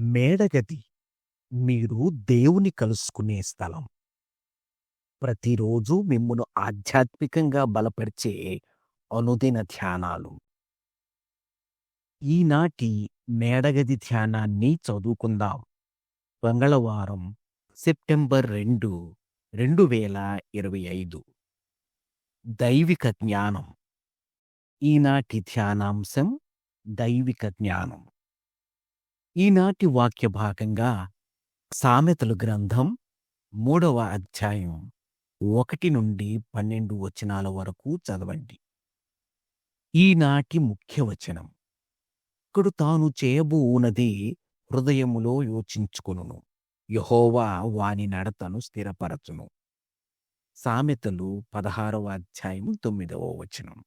మేడగది మీరు దేవుని కలుసుకునే స్థలం. ప్రతిరోజు మిమ్మును ఆధ్యాత్మికంగా బలపరిచే అనుదిన ధ్యానాలు. ఈనాటి మేడగది ధ్యానాన్ని చదువుకుందాం. మంగళవారం సెప్టెంబర్ రెండు, రెండు వేల ఇరవై ఐదు. దైవిక జ్ఞానం. ఈనాటి ధ్యానాంశం దైవిక జ్ఞానం. ఈనాటి వాక్య భాగంగా సామెతలు గ్రంథం మూడవ అధ్యాయం ఒకటి నుండి పన్నెండు వచనాల వరకు చదవండి. ఈనాటి ముఖ్య వచనం ఇక్కడు తాను చేయబోవునది హృదయములో యోచించుకొనును యహోవా వాని నడతను స్థిరపరచును. సామెతలు పదహారవ అధ్యాయం తొమ్మిదవ వచనం.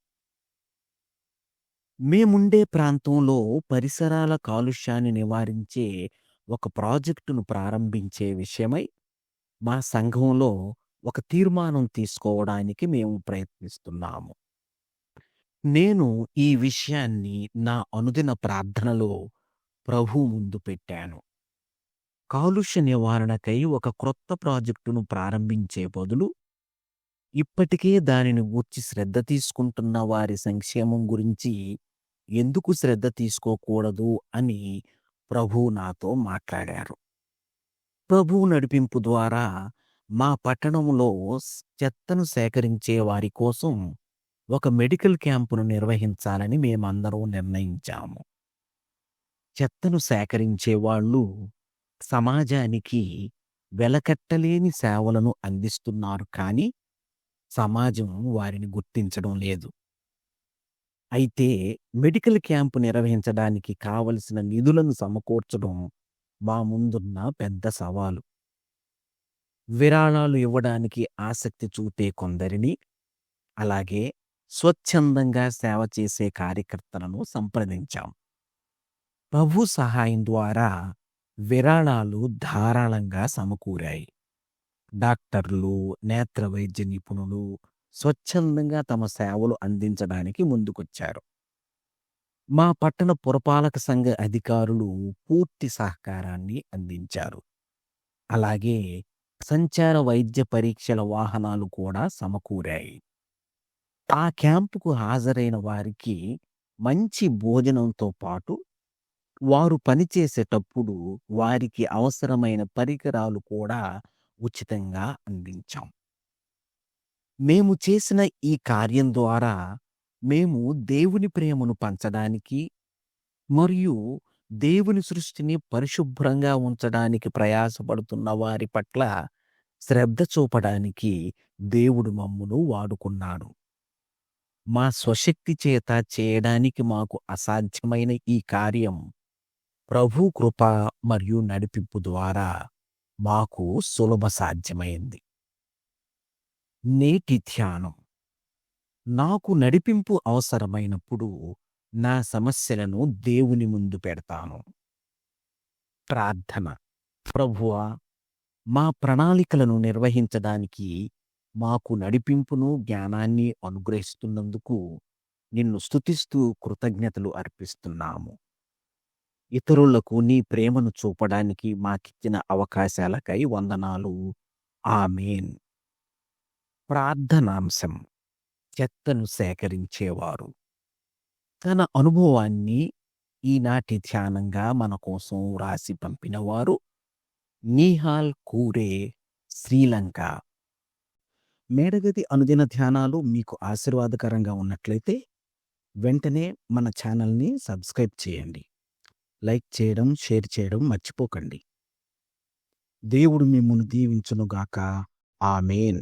మేముండే ప్రాంతంలో పరిసరాల కాలుష్యాన్ని నివారించే ఒక ప్రాజెక్టును ప్రారంభించే విషయమై మా సంఘంలో ఒక తీర్మానం తీసుకోవడానికి మేము ప్రయత్నిస్తున్నాము. నేను ఈ విషయాన్ని నా అనుదిన ప్రార్థనలో ప్రభువు ముందు పెట్టాను. కాలుష్య నివారణకై ఒక క్రొత్త ప్రాజెక్టును ప్రారంభించే బదులు ఇప్పటికే దానిని గూర్చి శ్రద్ధ తీసుకుంటున్న వారి సంక్షేమం గురించి ఎందుకు శ్రద్ధ తీసుకోకూడదు అని ప్రభు నాతో మాట్లాడారు. ప్రభు నడిపింపు ద్వారా మా పట్టణంలో చెత్తను సేకరించే వారి కోసం ఒక మెడికల్ క్యాంపును నిర్వహించాలని మేమందరం నిర్ణయించాము. చెత్తను సేకరించే వాళ్ళు సమాజానికి వెలకట్టలేని సేవలను అందిస్తున్నారు కానీ సమాజం వారిని గుర్తించడం లేదు. అయితే మెడికల్ క్యాంపు నిర్వహించడానికి కావలసిన నిధులను సమకూర్చడం మా ముందున్న పెద్ద సవాలు. విరాళాలు ఇవ్వడానికి ఆసక్తి చూపే కొందరిని, అలాగే స్వచ్ఛందంగా సేవ చేసే కార్యకర్తలను సంప్రదించాం. ప్రభు సహాయం ద్వారా విరాళాలు ధారాళంగా సమకూరాయి. డాక్టర్లు, నేత్ర వైద్య నిపుణులు స్వచ్ఛందంగా తమ సేవలు అందించడానికి ముందుకొచ్చారు. మా పట్టణ పురపాలక సంఘ అధికారులు పూర్తి సహకారాన్ని అందించారు. అలాగే సంచార వైద్య పరీక్షల వాహనాలు కూడా సమకూరాయి. ఆ క్యాంపుకు హాజరైన వారికి మంచి భోజనంతో పాటు వారు పనిచేసేటప్పుడు వారికి అవసరమైన పరికరాలు కూడా ఉచితంగా అందించాం. మేము చేసిన ఈ కార్యం ద్వారా మేము దేవుని ప్రేమను పంచడానికి మరియు దేవుని సృష్టిని పరిశుభ్రంగా ఉంచడానికి ప్రయాసపడుతున్న వారి పట్ల శ్రద్ధ చూపడానికి దేవుడు మమ్మును వాడుకున్నాడు. మా స్వశక్తి చేత చేయడానికి మాకు అసాధ్యమైన ఈ కార్యం ప్రభు కృప మరియు నడిపింపు ద్వారా మాకు సులభ సాధ్యమైంది. నేటి ధ్యానం నాకు నడిపింపు అవసరమైనప్పుడు నా సమస్యలను దేవుని ముందు పెడతాను. ప్రార్థన ప్రభువా మా ప్రణాళికలను నిర్వహించడానికి మాకు నడిపింపును జ్ఞానాన్ని అనుగ్రహిస్తున్నందుకు నిన్ను స్తుతిస్తూ కృతజ్ఞతలు అర్పిస్తున్నాము. ఇతరులకు నీ ప్రేమను చూపడానికి మాకిచ్చిన అవకాశాలకై వందనాలు. ఆమెన్ ప్రార్థనాంశం చెత్తను సేకరించేవారు. తన అనుభవాన్ని ఈనాటి ధ్యానంగా మన కోసం వ్రాసి పంపినవారు నీహాల్ కూరే శ్రీలంక. మేడగది అనుదిన ధ్యానాలు మీకు ఆశీర్వాదకరంగా ఉన్నట్లయితే వెంటనే మన ఛానల్ని సబ్స్క్రైబ్ చేయండి. లైక్ చేయడం, షేర్ చేయడం మర్చిపోకండి. దేవుడు మిమ్మును దీవించునుగాక. ఆమెన్